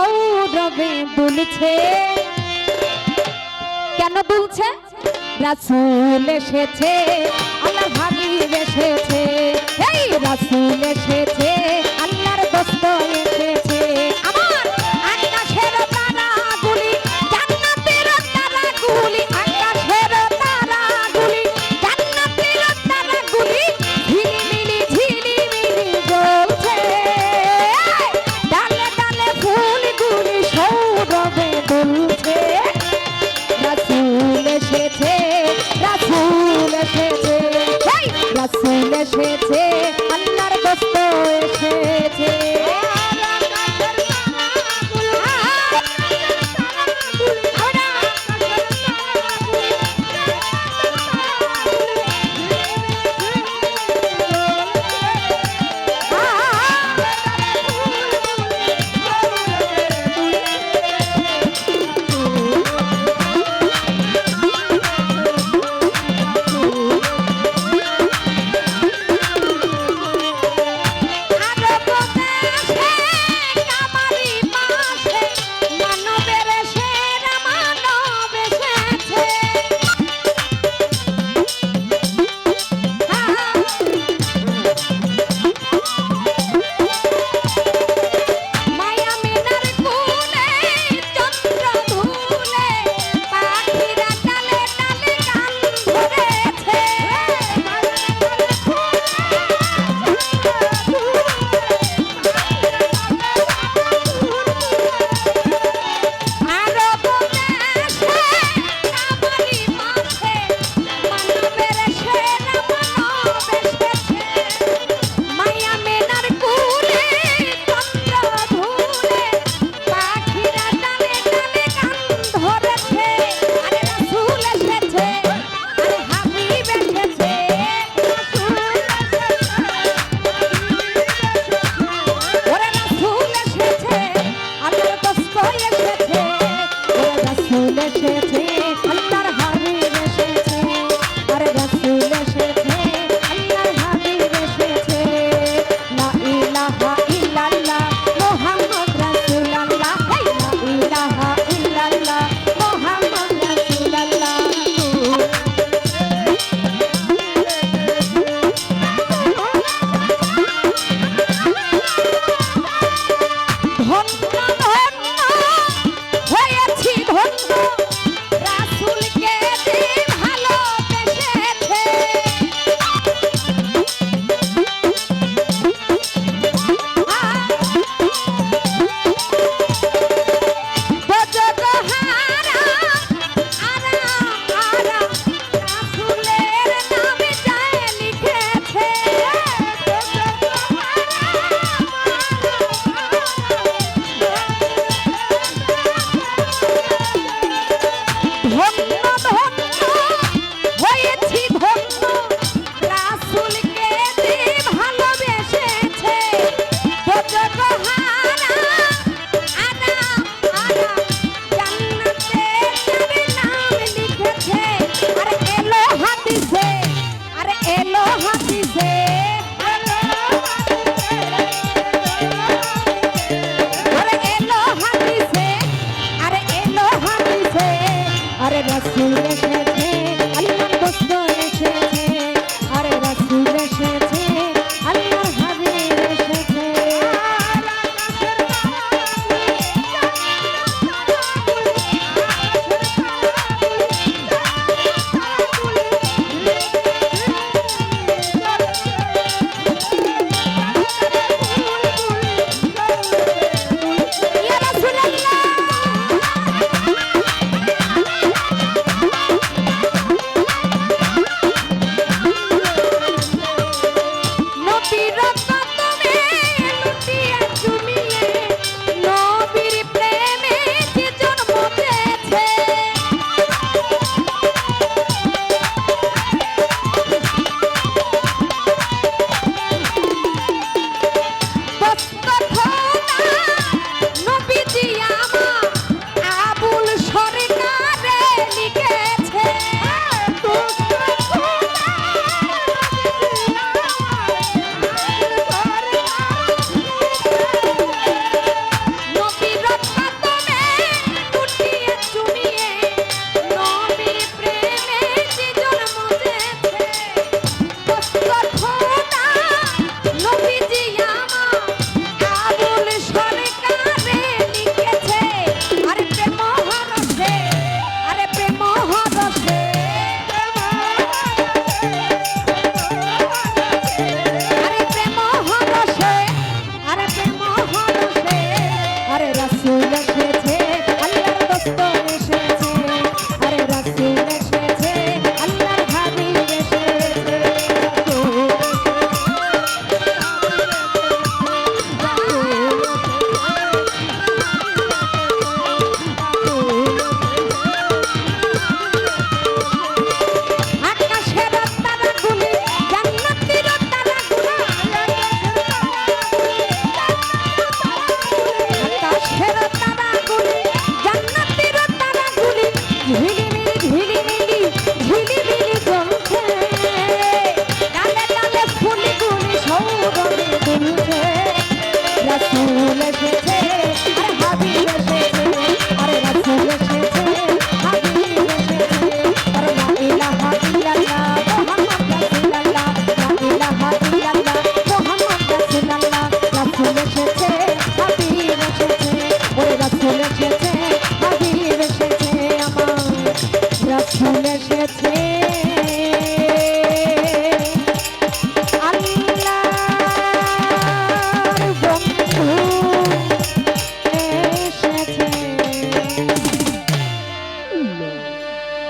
সৌরভে দুলছে। কেন দুলছে? রাসুল এসেছে আমার হাবিব এসেছে। রাসুল এসেছে। আল্লাহর দোস্ত এসেছে। catch me.